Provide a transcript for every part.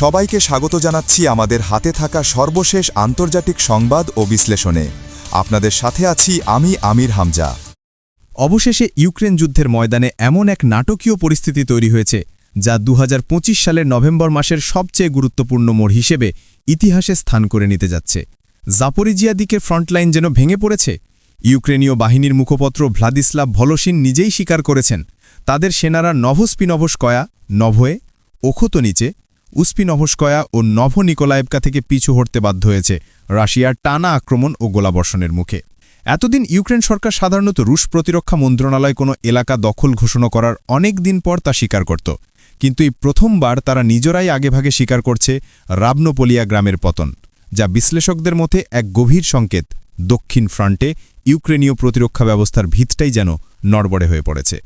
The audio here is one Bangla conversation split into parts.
সবাইকে স্বাগত জানাচ্ছি আমাদের হাতে থাকা সর্বশেষ আন্তর্জাতিক সংবাদ ও বিশ্লেষণে। আপনাদের সাথে আছি আমি আমির হামজা। অবশেষে ইউক্রেন যুদ্ধের ময়দানে এমন এক নাটকীয় পরিস্থিতি তৈরি হয়েছে, যা দুহাজার পঁচিশ সালের নভেম্বর মাসের সবচেয়ে গুরুত্বপূর্ণ মোড় হিসেবে ইতিহাসে স্থান করে নিতে যাচ্ছে। জাপরিজিয়া দিকের ফ্রন্টলাইন যেন ভেঙে পড়েছে? ইউক্রেনীয় বাহিনীর মুখপত্র ভ্লাদিস্লাভ ভলসিন নিজেই স্বীকার করেছেন। তাদের সেনারা নভস্পিনভস্কয়া, নভয়ে ওখতনিচে উস্পিনভস্কয়া ও নভ নিকোলায়েবকা থেকে পিছু হটতে বাধ্য হয়েছে রাশিয়ার টানা আক্রমণ ও গোলাবর্ষণের মুখে। এতদিন ইউক্রেন সরকার সাধারণত রুশ প্রতিরক্ষা মন্ত্রণালয় কোনো এলাকা দখল ঘোষণা করার অনেক দিন পর তা স্বীকার করত। কিন্তু এই প্রথমবার তারা নিজেরাই আগেভাগে স্বীকার করছে রাবনোপোলিয়া গ্রামের পতন, যা বিশ্লেষকদের মতে এক গভীর সংকেত দক্ষিণ ফ্রন্টে ইউক্রেনীয় প্রতিরক্ষা ব্যবস্থার ভিতটাই যেন নড়বড়ে হয়ে পড়েছে।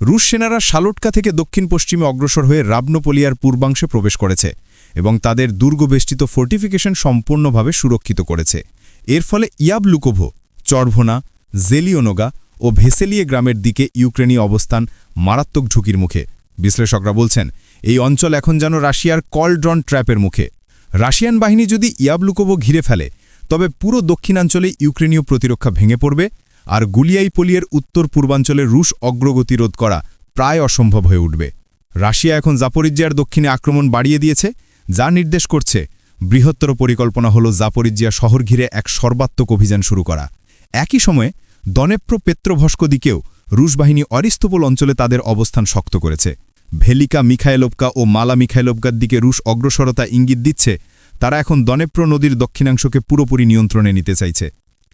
রুশ সেনারা শালোটকা থেকে দক্ষিণ পশ্চিমে অগ্রসর হয়ে রাবনোপোলিয়ার পূর্বাংশে প্রবেশ করেছে এবং তাদের দুর্গবেষ্টিত ফোর্টিফিকেশন সম্পূর্ণভাবে সুরক্ষিত করেছে। এর ফলে ইয়াবলুকোভো, চরভোনা, জেলিওনোগা ও ভেসেলিয়ে গ্রামের দিকে ইউক্রেনীয় অবস্থান মারাত্মক ঝুঁকির মুখে। বিশ্লেষকরা বলছেন, এই অঞ্চল এখন যেন রাশিয়ার কলড্রন ট্র্যাপের মুখে। রাশিয়ান বাহিনী যদি ইয়াবলুকোভো ঘিরে ফেলে, তবে পুরো দক্ষিণাঞ্চলে ইউক্রেনীয় প্রতিরক্ষা ভেঙে পড়বে আর গুলিয়াইপোলিয়ের উত্তর পূর্বাঞ্চলে রুশ অগ্রগতি রোধ করা প্রায় অসম্ভব হয়ে উঠবে। রাশিয়া এখন জাপরিজিয়ার দক্ষিণে আক্রমণ বাড়িয়ে দিয়েছে, যা নির্দেশ করছে বৃহত্তর পরিকল্পনা হল জাপরিজিয়া শহর ঘিরে এক সর্বাত্মক অভিযান শুরু করা। একই সময়ে দনেপ্র পেত্রভস্ক দিকেও রুশ বাহিনী অরিস্তোপল অঞ্চলে তাদের অবস্থান শক্ত করেছে। ভেলিকা মিখাইলোভকা ও মালা মিখাইলোভকার দিকে রুশ অগ্রসরতা ইঙ্গিত দিচ্ছে, তারা এখন দনেপ্র নদীর দক্ষিণাংশকে পুরোপুরি নিয়ন্ত্রণে নিতে চাইছে।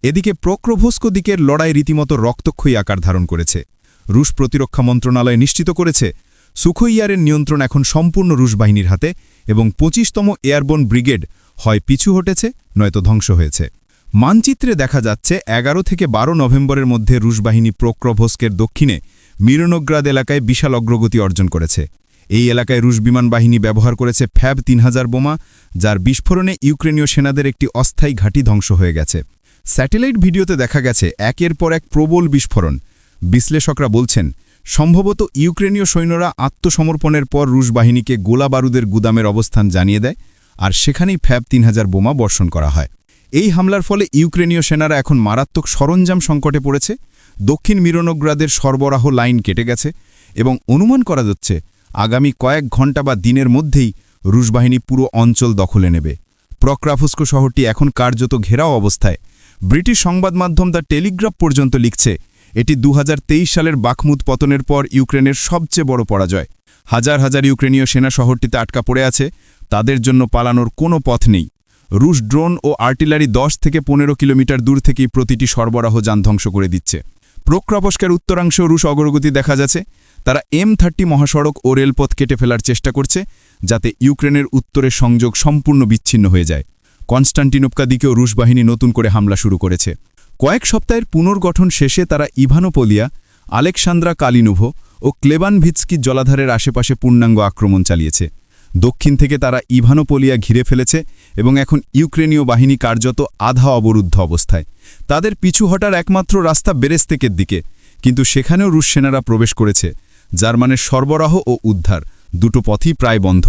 এদিকে প্রক্রভস্ক দিকের লড়াই রীতিমতো রক্তক্ষয়ী আকার ধারণ করেছে। রুশ প্রতিরক্ষা মন্ত্রণালয় নিশ্চিত করেছে সুখইয়ারের নিয়ন্ত্রণ এখন সম্পূর্ণ রুশ বাহিনীর হাতে এবং পঁচিশতম এয়ারবোন ব্রিগেড হয় পিছু হটেছে, নয়তো ধ্বংস হয়েছে। মানচিত্রে দেখা যাচ্ছে, এগারো থেকে বারো নভেম্বরের মধ্যে রুশ বাহিনী প্রক্রভস্কের দক্ষিণে মিরনোগ্রাদ এলাকায় বিশাল অগ্রগতি অর্জন করেছে। এই এলাকায় রুশ বিমান বাহিনী ব্যবহার করেছে ফ্যাব তিন হাজার বোমা, যার বিস্ফোরণে ইউক্রেনীয় সেনাদের একটি অস্থায়ী ঘাঁটি ধ্বংস হয়ে গেছে। স্যাটেলাইট ভিডিওতে দেখা গেছে একের পর এক প্রবল বিস্ফোরণ। বিশ্লেষকরা বলছেন, সম্ভবত ইউক্রেনীয় সৈন্যরা আত্মসমর্পণের পর রুশ বাহিনীকে গোলা বারুদের গুদামের অবস্থান জানিয়ে দেয় আর সেখানেই ফ্যাব তিন হাজার বোমা বর্ষণ করা হয়। এই হামলার ফলে ইউক্রেনীয় সেনারা এখন মারাত্মক সরঞ্জাম সংকটে পড়েছে, দক্ষিণ মিরনোগ্রাদের সরবরাহ লাইন কেটে গেছে এবং অনুমান করা যাচ্ছে, আগামী কয়েক ঘণ্টা বা দিনের মধ্যেই রুশ বাহিনী পুরো অঞ্চল দখলে নেবে। প্রক্রাফুস্কো শহরটি এখন কার্যত ঘেরাও অবস্থায়। ব্রিটিশ সংবাদ মাধ্যম দ্য টেলিগ্রাফ পর্যন্ত লিখছে, এটি দু হাজার তেইশ সালের বাখমুদ পতনের পর ইউক্রেনের সবচেয়ে বড় পরাজয়। হাজার হাজার ইউক্রেনীয় সেনা শহরটিতে আটকা পড়ে আছে, তাদের জন্য পালানোর কোনো পথ নেই। রুশ ড্রোন ও আর্টিলারি দশ থেকে পনেরো কিলোমিটার দূর থেকেই প্রতিটি সরবরাহ যান ধ্বংস করে দিচ্ছে। প্রক্রাপস্কের উত্তরাংশ রুশ অগ্রগতি দেখা যাচ্ছে, তারা এম থার্টি মহাসড়ক ও রেলপথ কেটে ফেলার চেষ্টা করছে, যাতে ইউক্রেনের উত্তরের সংযোগ সম্পূর্ণ বিচ্ছিন্ন হয়ে যায়। কনস্টান্টিনোপকা দিকেও রুশ বাহিনী নতুন করে হামলা শুরু করেছে। কয়েক সপ্তাহের পুনর্গঠন শেষে তারা ইভানোপোলিয়া, আলেকসান্দ্রা কালিনুভো ও ক্লেবানভিৎস্কি জলাধারের আশেপাশে পূর্ণাঙ্গ আক্রমণ চালিয়েছে। দক্ষিণ থেকে তারা ইভানোপোলিয়া ঘিরে ফেলেছে এবং এখন ইউক্রেনীয় বাহিনী কার্যত আধা অবরুদ্ধ অবস্থায়। তাদের পিছু হটার একমাত্র রাস্তা বেরেস্তেকের দিকে, কিন্তু সেখানেও রুশ সেনারা প্রবেশ করেছে জার্মানের সরবরাহ ও উদ্ধার দুটো পথই প্রায় বন্ধ।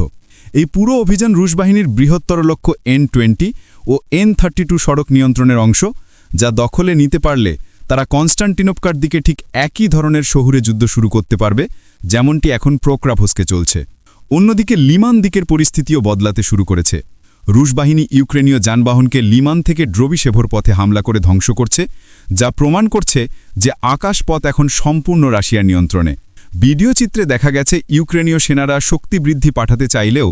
এই পুরো অভিযান রুশ বাহিনীর বৃহত্তর লক্ষ্য এন টোয়েন্টি ও এন থার্টি টু সড়ক নিয়ন্ত্রণের অংশ, যা দখলে নিতে পারলে তারা কনস্টান্টিনোপকার দিকে ঠিক একই ধরনের শহুরে যুদ্ধ শুরু করতে পারবে, যেমনটি এখন প্রোক্রাভোসকে চলছে। অন্যদিকে লিমান দিকের পরিস্থিতিও বদলাতে শুরু করেছে। রুশ বাহিনী ইউক্রেনীয় যানবাহনকে লিমান থেকে ড্রবিশেভর পথে হামলা করে ধ্বংস করছে, যা প্রমাণ করছে যে আকাশপথ এখন সম্পূর্ণ রাশিয়ার নিয়ন্ত্রণে। ভিডিও চিত্রে দেখা গেছে ইউক্রেনীয় সেনারা শক্তি বৃদ্ধি পাঠাতে চাইলেও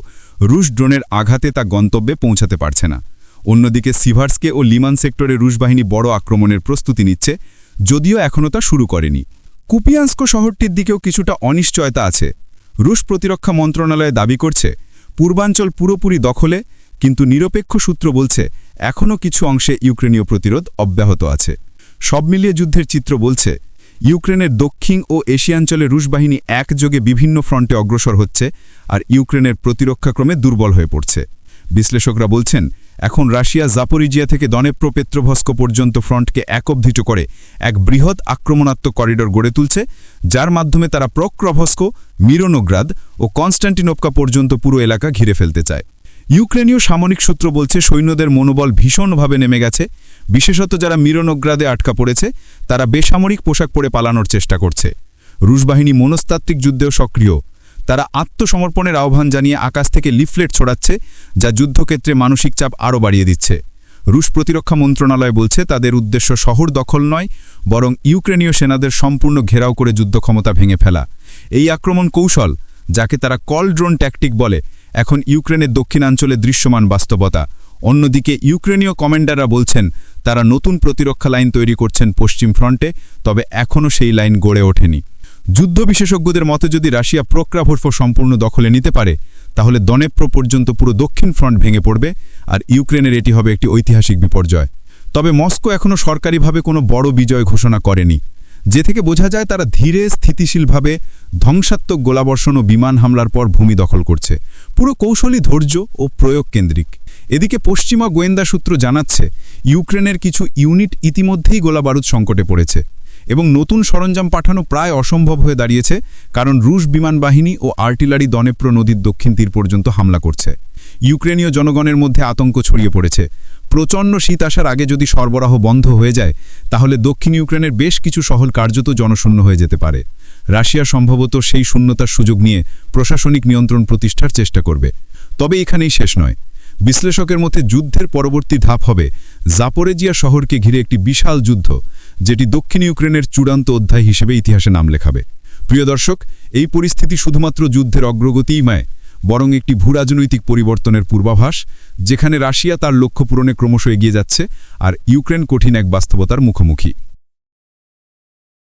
রুশ ড্রোনের আঘাতে তা গন্তব্যে পৌঁছাতে পারছে না। অন্যদিকে সিভার্সকে ও লিমান সেক্টরে রুশ বাহিনী বড় আক্রমণের প্রস্তুতি নিচ্ছে, যদিও এখনও তা শুরু করেনি। কুপিয়ান্স্ক শহরটির দিকেও কিছুটা অনিশ্চয়তা আছে। রুশ প্রতিরক্ষা মন্ত্রণালয় দাবি করছে, পূর্বাঞ্চল পুরোপুরি দখলে, কিন্তু নিরপেক্ষ সূত্র বলছে, এখনও কিছু অংশে ইউক্রেনীয় প্রতিরোধ অব্যাহত আছে। সব মিলিয়ে যুদ্ধের চিত্র বলছে ইউক্রেনের দক্ষিণ ও এশিয়াঞ্চলে রুশ বাহিনী একযোগে বিভিন্ন ফ্রন্টে অগ্রসর হচ্ছে আর ইউক্রেনের প্রতিরক্ষাক্রমে দুর্বল হয়ে পড়ছে। বিশ্লেষকরা বলছেন, এখন রাশিয়া জাপোরিজিয়া থেকে দনেপ্রো পেত্রভস্ক পর্যন্ত ফ্রন্টকে একবধিত করে এক বৃহৎ আক্রমণাত্মক করিডর গড়ে তুলছে, যার মাধ্যমে তারা প্রক্রভস্ক, মিরোনোগ্রাদ ও কনস্ট্যান্টিনোপকা পর্যন্ত পুরো এলাকা ঘিরে ফেলতে চায়। ইউক্রেনীয় সামরিক সূত্র বলছে সৈন্যদের মনোবল ভীষণভাবে নেমে গেছে। বিশেষত যারা মিরনোগ্রাদে আটকা পড়েছে, তারা বেসামরিক পোশাক পরে পালানোর চেষ্টা করছে। রুশ বাহিনী মনস্তাত্ত্বিক যুদ্ধেও সক্রিয়। তারা আত্মসমর্পণের আহ্বান জানিয়ে আকাশ থেকে লিফলেট ছড়াচ্ছে, যা যুদ্ধক্ষেত্রে মানসিক চাপ আরও বাড়িয়ে দিচ্ছে। রুশ প্রতিরক্ষা মন্ত্রণালয় বলছে, তাদের উদ্দেশ্য শহর দখল নয়, বরং ইউক্রেনীয় সেনাদের সম্পূর্ণ ঘেরাও করে যুদ্ধ ক্ষমতা ভেঙে ফেলা। এই আক্রমণ কৌশল, যাকে তারা কল ড্রোন ট্যাকটিক বলে এখন ইউক্রেনের দক্ষিণাঞ্চলে দৃশ্যমান বাস্তবতা। অন্যদিকে ইউক্রেনীয় কমান্ডাররা বলছেন, তারা নতুন প্রতিরক্ষা লাইন তৈরি করছেন পশ্চিম ফ্রন্টে, তবে এখনও সেই লাইন গড়ে ওঠেনি। যুদ্ধ বিশেষজ্ঞদের মতে যদি রাশিয়া প্রক্রাভর্ফ সম্পূর্ণ দখলে নিতে পারে, তাহলে দনেপ্র পর্যন্ত পুরো দক্ষিণ ফ্রন্ট ভেঙে পড়বে, আর ইউক্রেনের এটি হবে একটি ঐতিহাসিক বিপর্যয়। তবে মস্কো এখনও সরকারিভাবে কোনো বড় বিজয় ঘোষণা করেনি। যে থেকে বোঝা যায় তারা ধীরে, স্থিতিশীলভাবে ধ্বংসাত্মক গোলাবর্ষণ ও বিমান হামলার পর ভূমি দখল করছে। পুরো কৌশলী ধৈর্য ও প্রয়োগ কেন্দ্রিক। এদিকে পশ্চিমা গোয়েন্দা সূত্র জানাচ্ছে, ইউক্রেনের কিছু ইউনিট ইতিমধ্যেই গোলাবারুদ সংকটে পড়েছে। এবং নতুন সরঞ্জাম পাঠানো প্রায় অসম্ভব হয়ে দাঁড়িয়েছে, কারণ রুশ বিমান বাহিনী ও আর্টিলারি দনেপ্র নদীর দক্ষিণ তীর পর্যন্ত হামলা করছে। ইউক্রেনীয় জনগণের মধ্যে আতঙ্ক ছড়িয়ে পড়েছে। প্রচণ্ড শীত আসার আগে যদি সরবরাহ বন্ধ হয়ে যায়, তাহলে দক্ষিণ ইউক্রেনের বেশ কিছু শহর কার্যত জনশূন্য হয়ে যেতে পারে। রাশিয়া সম্ভবত সেই শূন্যতার সুযোগ নিয়ে প্রশাসনিক নিয়ন্ত্রণ প্রতিষ্ঠার চেষ্টা করবে। তবে এখানেই শেষ নয়। বিশ্লেষকের মতে যুদ্ধের পরবর্তী ধাপ হবে জাপোরেজিয়া শহরকে ঘিরে একটি বিশাল যুদ্ধ। যেটি দক্ষিণ ইউক্রেনের চূড়ান্ত অধ্যায় হিসেবে ইতিহাসে নাম লেখাবে। প্রিয় দর্শক, এই পরিস্থিতি শুধুমাত্র যুদ্ধের অগ্রগতিই নয়, বরং একটি ভূরাজনৈতিক পরিবর্তনের পূর্বাভাস, যেখানে রাশিয়া তার লক্ষ্য পূরণে ক্রমশ এগিয়ে যাচ্ছে আর ইউক্রেন কঠিন এক বাস্তবতার মুখোমুখি।